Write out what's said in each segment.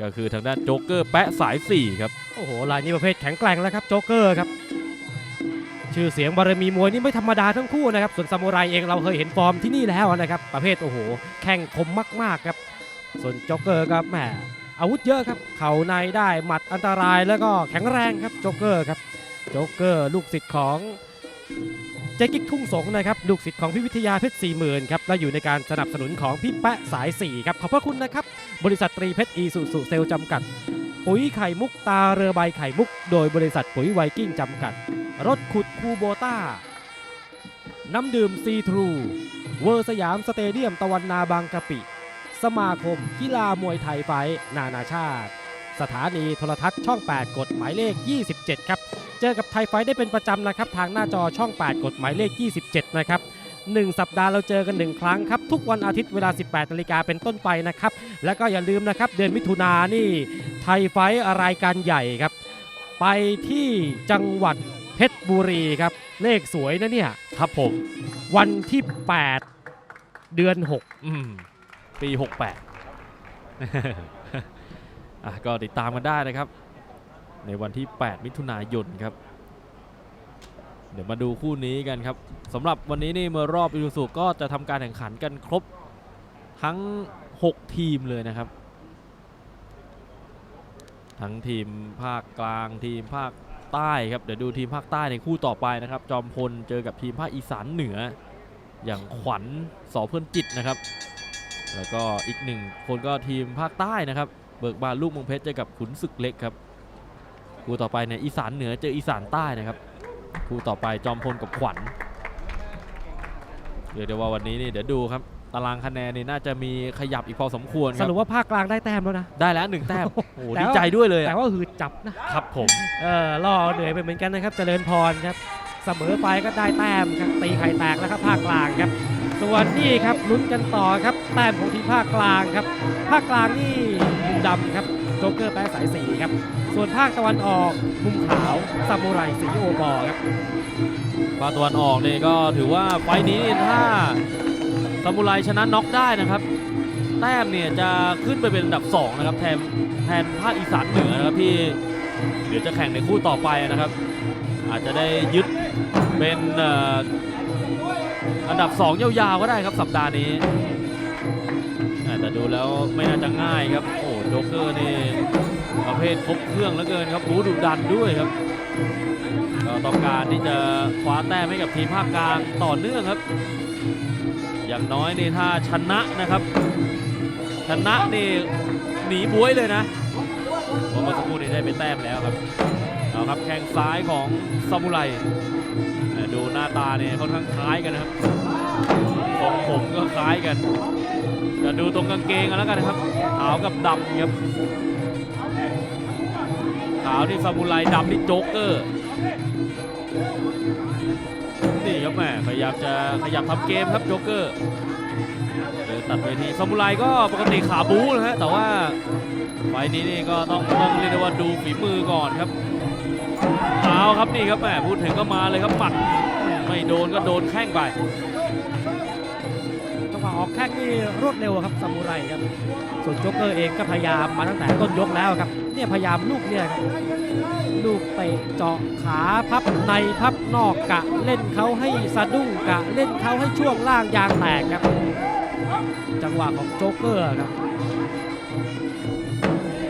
ก็คือทางด้านโจ๊กเกอร์แปะสาย 4 ครับ โอ้โหรายนี้ประเภทแข็งแกร่งแล้วครับโจ๊กเกอร์ครับ ชื่อเสียงบารมีมวยนี่ไม่ธรรมดาทั้งคู่นะครับ ส่วนซามูไรเองเราเคยเห็นฟอร์มที่นี่แล้วนะครับ ประเภทโอ้โห แข่งคมมากๆครับ ส่วนโจ๊กเกอร์ครับแหมอาวุธเยอะครับ เข่าในได้หมัดอันตรายแล้วก็แข็งแรงครับโจ๊กเกอร์ครับโจ๊กเกอร์ลูกศิษย์ของ เจ๊กิ๊กทุ่งสงนะครับลูกศิษย์ของพี่วิทยาเพชรสี่หมื่นครับและอยู่ในการสนับสนุนของพี่แปะสายสี่ครับขอบพระคุณนะครับบริษัทตรีเพชรอีสุสุเซลจำกัด ปุ๋ยไข่มุกตาเรือใบไข่มุก โดยบริษัทปุ๋ยไวกิ้งจำกัด รถขุดคูโบต้า น้ำดื่มซีทรูเวอร์สยามสเตเดียมตะวันนาบางกะปิ สมาคมกีฬามวยไทยไฟนานาชาติ สถานีโทรทัศน์ช่อง 8 กฎหมายเลข 27 ครับ เจอกับไทยไฟท์ได้เป็นประจำนะครับ ทางหน้าจอช่อง 8 กฎหมายเลข 27 นะครับ 1 สัปดาห์เราเจอกัน 1 ครั้งครับ ทุกวันอาทิตย์เวลา 18นาฬิกาเป็นต้นไปนะครับ แล้วก็อย่าลืมนะครับ เดือนมิถุนายนนี่ไทยไฟท์รายการใหญ่ครับ ไปที่จังหวัดเพชรบุรีครับ เลขสวยนะเนี่ยครับผม วันที่ 8 เดือน 6 อืมปี 68 อะก็ติดตามกันได้นะครับ ในวันที่ 8 มิถุนายนครับ เดี๋ยวมาดูคู่นี้กันครับสำหรับวันนี้นี่เมื่อรอบอิซูซุก็จะทำการแข่งขันกันครบทั้ง 6 ทีมเลยนะครับ ทั้งทีมภาคกลางทีมภาคใต้ครับเดี๋ยวดูทีมภาคใต้ในคู่ต่อไปนะครับ จอมพลเจอกับทีมภาคอีสานเหนือ อย่างขวัญสอเพื่อนจิตนะครับ แล้วก็อีกหนึ่งคนก็ทีมภาคใต้นะครับ เบิกบานลูกมงเพชรเจอกับขุนศึกเล็กครับ คู่ต่อไปเนี่ยอีสานเหนือเจออีสานใต้นะครับคู่ต่อไปจอมพลกับขวัญเดี๋ยวเดี๋ยวว่าวันนี้นี่เดี๋ยวดูครับตารางคะแนนนี่น่าจะมีขยับอีกพอสมควรคสรับรุปว่าภาคกลางได้แต้มแล้วนะ ได้แล้วหนึ่งแต้มโอ้โหแต่ดีว่า ใจด้วยเลยแต่อะว่าหืดจับนะ ครับผมเออล่อเหนื่อยไปเหมือนกันนะครับ เจริญพรครับ เสมอไปก็ได้แต้มครับตีไข่แตกแล้วครับภาคกลางครับ ส่วนนี่ครับลุ้นกันต่อครับ แต้มของทีมภาคกลางครับ ภาคกลางนี่มุมดำครับ โจ๊กเกอร์แปะสายสีครับ ส่วนภาคตะวันออกมุมขาวซามูไรสีโอบอครับภาคตะวันออกนี่ก็ถือว่าไฟนี้นี่ถ้าซามูไรชนะน็อกได้นะครับ แต้มเนี่ยจะขึ้นไปเป็นอันดับ 2 นะครับ แทนแทนภาคอีสานเหนือนะครับที่เดี๋ยวจะแข่งในคู่ต่อไปนะครับ อาจจะได้ยึดเป็นอันดับ 2 ยาวๆก็ได้ครับสัปดาห์นี้ แต่ดูแล้วไม่น่าจะง่ายครับ โอ้โจ๊กเกอร์นี่ประเภทครบเครื่องเหลือเกินครับบูดุดันด้วยครับก็ต้องการที่จะคว้าแต้มให้กับทีมภาคกลางต่อเนื่องครับ อย่างน้อยนี่ถ้าชนะนะครับ ชนะนี่หนีบวยเลยนะเพราะเมื่อสักครู่นี้ได้ไปแต้มแล้วครับเอาครับแข้งซ้ายของซามูไรดูหน้าตาเนี่ยค่อนข้างคล้ายกันนะครับทรงผมก็คล้ายกัน จะดูตรงกางเกงกันแล้วกันนะครับขาวกับดำครับขาวนี่ซามูไรดำนี่โจ๊กเกอร์นี่ครับแม่พยายามจะขยับทำเกมครับโจ๊กเกอร์เดินตัดเวทีซามูไรก็ปกติขาบูนะฮะแต่ว่าไฟนี้นี่ก็ต้องต้องเรียกได้ว่าดูฝีมือก่อนครับเอาครับนี่ครับแม่พูดถึงก็มาเลยครับหมัดไม่โดนก็โดนแข้งไป อกแข้งนี่รวดเร็วครับซามูไรครับ ส่วนโจ๊กเกอร์เองก็พยายามมาตั้งแต่ต้นยกแล้วครับ เนี่ยพยายามลูกเนี่ยครับลูกเตะเจาะขาพับในพับนอกกะเล่นเขาให้สะดุ้งกะเล่นเขาให้ช่วงล่างยางแตกครับ จังหวะของโจ๊กเกอร์ครับ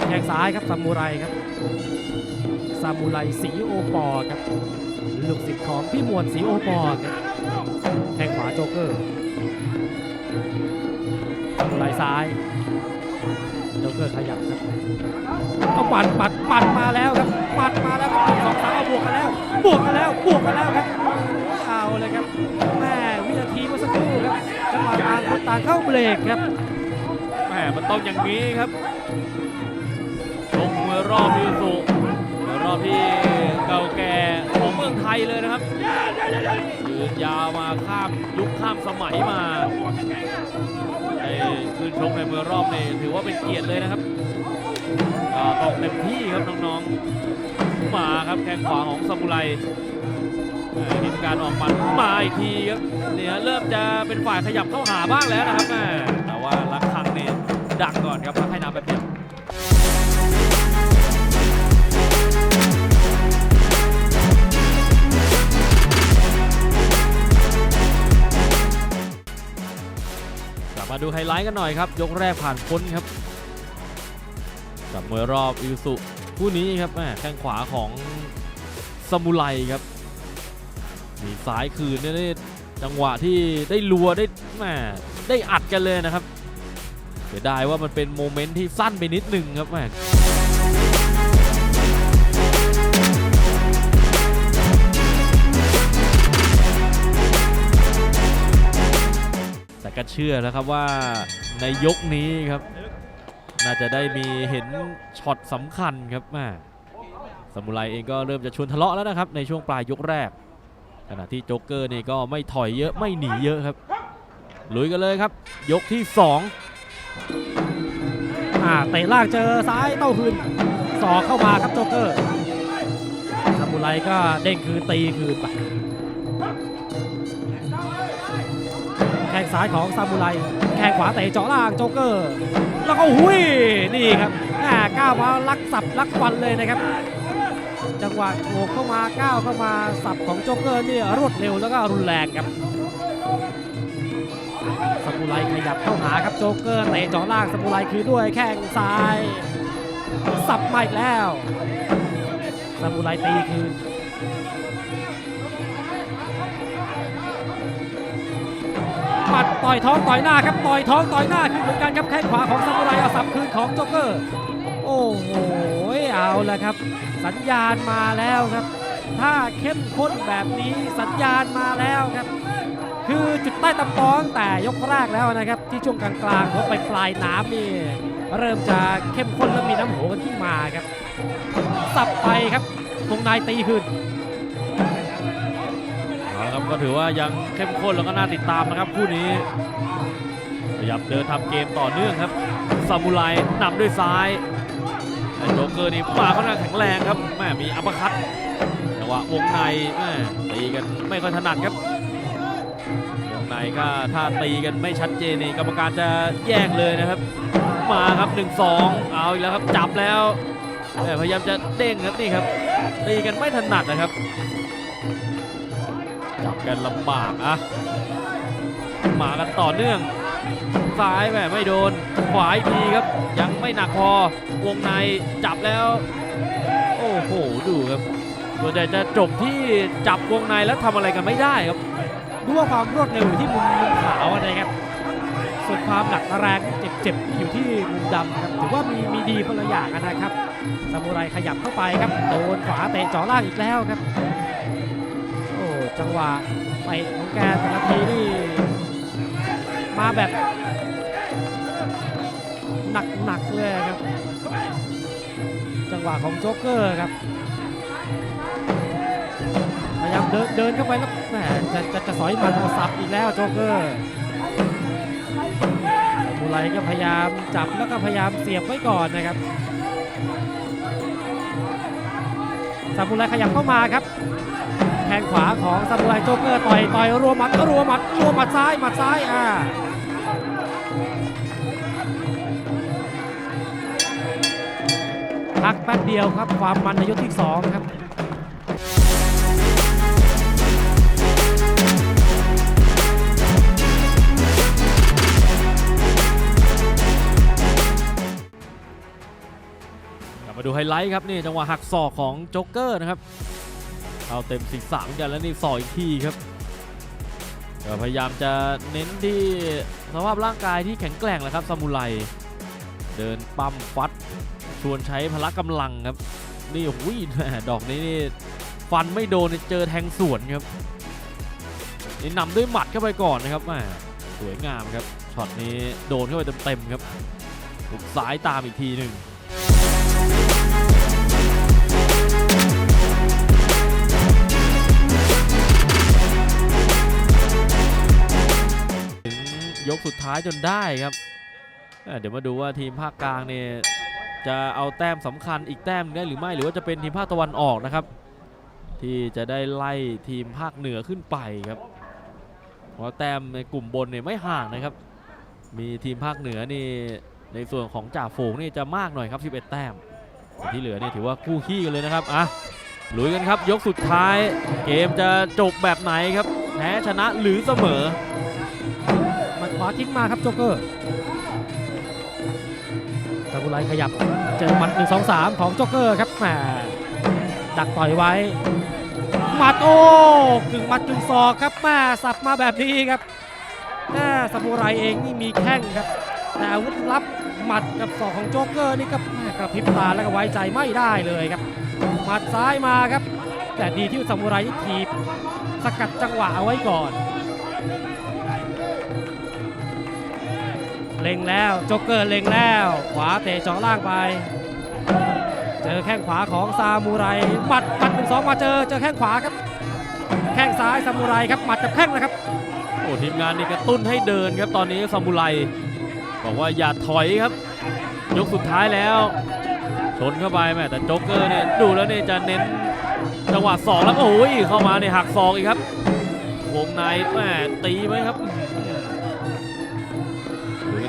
แข้งซ้ายครับซามูไรครับซามูไรสีโอปอครับลูกศิษย์ของพี่มวลสีโอปอครับแข้งขวาโจ๊กเกอร์ ซามูไรซ้ายโจ๊กเกอร์ขยับครับเอาปัดปัดปัดมาแล้วครับปัดมาแล้วครับสองสามเอาบวกกันแล้ว บวกกันแล้วบวกกันแล้วครับเอาเลยครับแม่วินาทีเมื่อสักครู่ครับจังหวะต่างคนต่างเข้าเบรกครับแม่มันต้องอย่างนี้ครับลงมวยรอบยูสุรอบที่เก่าแก่ของเมืองไทยเลยนะครับยืนยาวมาข้ามยุคข้ามสมัยมา คืนชกในมวยรอบนี้ถือว่าเป็นเกียรติเลยนะครับก็ต้อกเต็มที่ครับน้องๆมาครับแข้งขวาของซามูไรเอ่อทีมการออกหมัดมาอีกทีครับเนี่ยเริ่มจะเป็นฝ่ายขยับเข้าหาบ้างแล้วนะครับแม่แต่ว่าลักคังนี่ดักก่อนครับพักให้นำแบบ มาดูไฮไลท์กันหน่อยครับ ยกแรกผ่านพ้นครับ กับมวยรอบอิวสุคู่นี้ครับแม่แข้งขวาของซามูไรครับ มีซ้ายคืนเนี่ยจังหวะที่ได้รัวได้แม่ได้อัดกันเลยนะครับเสียดายว่ามันเป็นโมเมนต์ที่สั้นไปนิดนึงครับแม่ แต่ก็เชื่อแล้วครับว่าในยกนี้ครับ น่าจะได้มีเห็นช็อตสำคัญครับม่สมุไรเองก็เริ่มจะชวนทะเลาะแล้วนะครับในช่วงปลายยกแรก ขณะที่โจ๊กเกอร์นี่ก็ไม่ถอยเยอะไม่หนีเยอะครับลุยกันเลยครับ ยกที่2อ่าเตะล่างเจอซ้ายเต้าคืนสอกเข้ามาครับโจ๊กเกอร์ซามูไรก็เด้งคืนตีคืนไป งซ้ายของซามูไรแข้งขวาเตะเจาะล่างโจ๊กเกอร์ แล้วก็หุยนี่ครับอ่าก้าวมาลักสับลักฟันเลยนะครับ จังหวะโฉกเข้ามาก้าวเข้ามาสับของโจ๊กเกอร์นี่รวดเร็วแล้วก็รุนแรงครับสมุไรขยับเข้าหาครับโจ๊กเกอร์เตะเจ่อล่างสมุไรคือด้วยแข้งซ้าย สับมาอีกแล้วสมุไรตีคืน มัดต่อยท้องต่อยหน้าครับต่อยท้องต่อยหน้าคือเหมือนกันครับแข้งขวาของซามูไรเอาสับคืนของโจ๊กเกอร์ โอ้โหเอาละครับ สัญญาณมาแล้วครับ ถ้าเข้มข้นแบบนี้สัญญาณมาแล้วครับ คือจุดใต้ตำตองแต่ยกแรกแล้วนะครับ ที่ช่วงกลางๆหัวไปปลายน้ำนี่เริ่มจะเข้มข้นและมีน้ำโหกันขึ้นมาครับ สับไปครับตรงนายตีคืน ก็ถือว่ายังเข้มข้นแล้วก็น่าติดตามนะครับคู่นี้พยายามเดินทำเกมต่อเนื่องครับซามูไรนำด้วยซ้ายโจเกอร์นี่มาค่อนข้างแข็งแรงครับแม่มีอัปคัตแต่ว่าวงในแม่ตีกันไม่ค่อยถนัดครับวงในก็ถ้าตีกันไม่ชัดเจนนี่กรรมการจะแยกเลยนะครับ มาครับ 1-2 เอาอีกแล้วครับจับแล้วแม่พยายามจะเด้งครับนี่ครับตีกันไม่ถนัดนะครับ กันลำบากอะมากันต่อเนื่อง ซ้ายแม่ไม่โดน ขวาอีกทีครับ ยังไม่หนักพอ วงในจับแล้ว โอ้โห ดูครับส่วนใหญ่จะจบที่จับวงในแล้วทำอะไรกันไม่ได้ครับ ดูว่าความรวดเร็วอยู่ที่มุมขาวนะครับ ส่วนความหนักแรงเจ็บๆอยู่ที่มุมดำครับ ถือว่ามีมีดีคนละอย่างนะครับ ซามูไรขยับเข้าไปครับ โดนขวาเตะจ่อล่างอีกแล้วครับ จังหวะเตะของแกแต่ละทีนี่มาแบบ หนักๆเลยครับ จังหวะของโจ๊กเกอร์ครับพยายามเดินเดินเข้าไปแล้วแหมจะจะจะสอยมันเอาสับอีกแล้วโจ๊กเกอร์มูไรก็พยายามจับแล้วก็พยายามเสียบไว้ก่อนนะครับซามูไรขยับเข้ามาครับ แทงขวาของซามูไรโจ๊กเกอร์ต่อยต่อยรัวหมัดรัวหมัดรัวหมัดซ้ายหมัดซ้ายอ่าพักแป๊บเดียวครับความมันในยกที่สองครับกลับมาดูไฮไลท์ครับนี่จังหวะหักศอกของโจ๊กเกอร์นะครับ เอาเต็มศีรษะเหมือนกันแล้วนี่ศอกอีกทีครับพยายามจะเน้นที่สภาพร่างกายที่แข็งแกร่งแหละครับซามูไรเดินปั๊มฟัดชวนใช้พละกำลังครับ นี่หุยแหมดอกนี้นี่ฟันไม่โดนเจอแทงสวนครับนี่นำด้วยหมัดเข้าไปก่อนนะครับแมสวยงามครับช็อตนี้โดนเข้าไปเต็มๆครับถูกซ้ายตามอีกทีหนึ่ง ยกสุดท้ายจนได้ครับ เดี๋ยวมาดูว่าทีมภาคกลางเนี่ยจะเอาแต้มสำคัญอีกแต้มได้หรือไม่หรือว่าจะเป็นทีมภาคตะวันออกนะครับ ที่จะได้ไล่ทีมภาคเหนือขึ้นไปครับเพราะแต้มในกลุ่มบนเนี่ยไม่ห่างนะครับ มีทีมภาคเหนือนี่ในส่วนของจ่าฝูงนี่จะมากหน่อยครับ11แต้มที่เหลือเนี่ยถือว่าคู่ขี้กันเลยนะครับอะลุยกันครับยกสุดท้าย เกมจะจบแบบไหนครับแพ้ชนะหรือเสมอาทิ้งมาครับโจ๊กเกอร์ซามูไรขยับเจอหมัด1 2 3ของโจ๊กเกอร์ครับแหมดักต่อยไว้หมัดโอ้กึ่งหมัดกึ่งศอกครับแม่สับมาแบบนี้ครับแม่ซามูไรเองนี่มีแข้งครับ แต่อาวุธลับหมัดกับศอกของโจ๊กเกอร์นี่ก็แม่กระพริบตาแล้วก็ไว้ใจไม่ได้เลยครับหมัดซ้ายมาครับ แต่ดีที่ซามูไรนี่ทีบสกัดจังหวะเอาไว้ก่อน เล็งแล้วโจ๊กเกอร์เล็งแล้ว ขวาเตะจาะล่างไป เจอแข้งขวาของซามูไรหมัดหมัดหนึ่งสองมาเจอเจอแข้งขวาครับ แข้งซ้ายซามูไรครับหมัดกับแข้งนะครับโอ้ทีมงานนี่กระตุ้นให้เดินครับตอนนี้ซามูไรบอกว่าอย่าถอยครับ ยกสุดท้ายแล้วชนเข้าไปแม่แต่โจ๊กเกอร์เนี่ยดูแล้วเนี่ยจะเน้นจังหวะสองแล้วโอ้ยเข้ามาเนี่ยหักศอกอีกครับวงในแม่ตีไหมครับ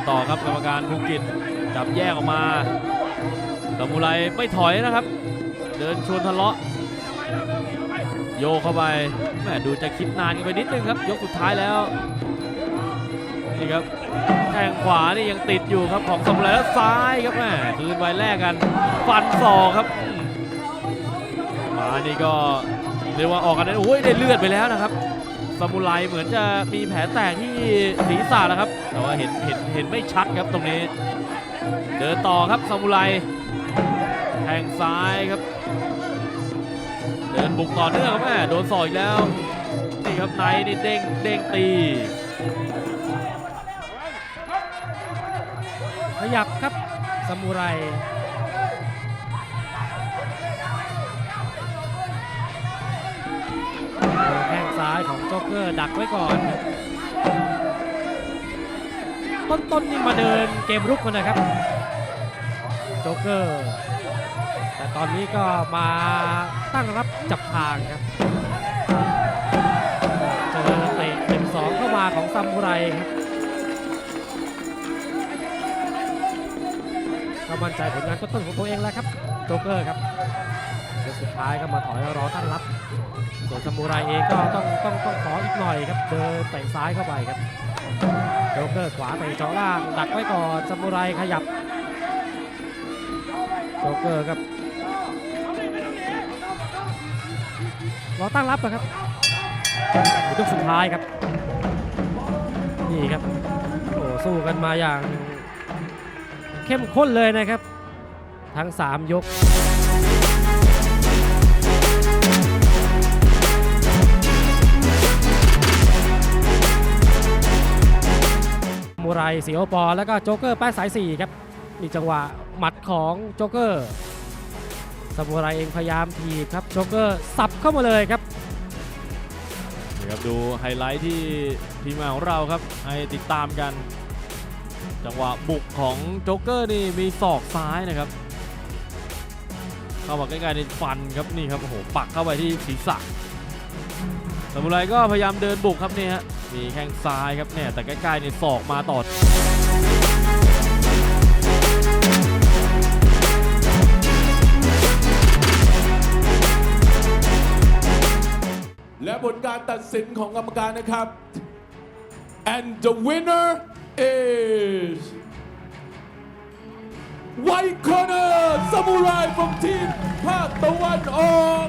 ต่อครับกรรมการภูกิจจับแยกออกมาซามูไรไม่ถอยนะครับ เดินชวนทะเลาะ โยเข้าไปแม่ดูจะคิดนานกันไปนิดนึงครับ ยกสุดท้ายแล้วนี่ครับแข้งขวานี่ยังติดอยู่ครับของสมุไรแล้วซ้ายครับแม่คืนไว้แรกกัน ฟันศอกครับมมานี่ก็เรียกว่าออกกันได้โอ้ยได้เลือดไปแล้วนะครับ สมุไรเหมือนจะมีแผลแตกที่ศีรษะนะครับ แต่ว่าเห็นเห็นเห็นไม่ชัดครับตรงนี้ เดินต่อครับสมุไรแทงซ้ายครับ เดินบุกต่อเนื่องครับแม่โดนสอยอีกแล้วนี่ครับในนี่เด้งเด้งตี ขยับครับซามูไรายของโจ๊กเกอร์ดักไว้ก่อน ต้นๆนี่มาเดินเกมรุกกันนะครับ โจ๊กเกอร์ แต่ตอนนี้ก็มาตั้งรับจับทางครับ เจอเตะหนึ่งสองเข้ามาของซามูไรครับก็มั่นใจผลงานต้นๆของตัวเองแล้วครับ โจ๊กเกอร์ครับ ยกสุดท้ายก็มาถอยรอตั้งรับ ส่วนซามูไรเองก็ต้องต้องต้องขออีกหน่อยครับเดินเตะซ้ายเข้าไปครับโจ๊กเกอร์ขวาเตะเจาะล่างดักไว้ก่อนซามูไรขยับโจ๊กเกอร์ครับรอตั้งรับอะครับยกสุดท้ายครับ นี่ครับโอ้สู้กันมาอย่างเข้มข้นเลยนะครับ ทั้ง 3 ยก มูไรเสียวปอ แล้วก็โจ๊กเกอร์แป้สาย4ครับมีจังหวะหมัดของโจ๊กเกอร์สมุไรเองพยายามถีบครับโจ๊กเกอร์สับเข้ามาเลยครับนี่ครับดูไฮไลท์ที่ทีมงานของเราครับให้ติดตามกัน จังหวะบุกของโจ๊กเกอร์นี่มีศอกซ้ายนะครับเข้ามาใกล้ๆในฟันครับนี่ครับโอ้โหปักเข้าไปที่ศีรษะสมุไรก็พยายามเดินบุกครับนี่ฮะ มีแข้งซ้ายครับเนี่ยแต่ใกล้ๆในศอกมาต่อและผลการตัดสินของกรรมการนะครับ and the winner is White Corner Samurai from Team ภาคตะวันออก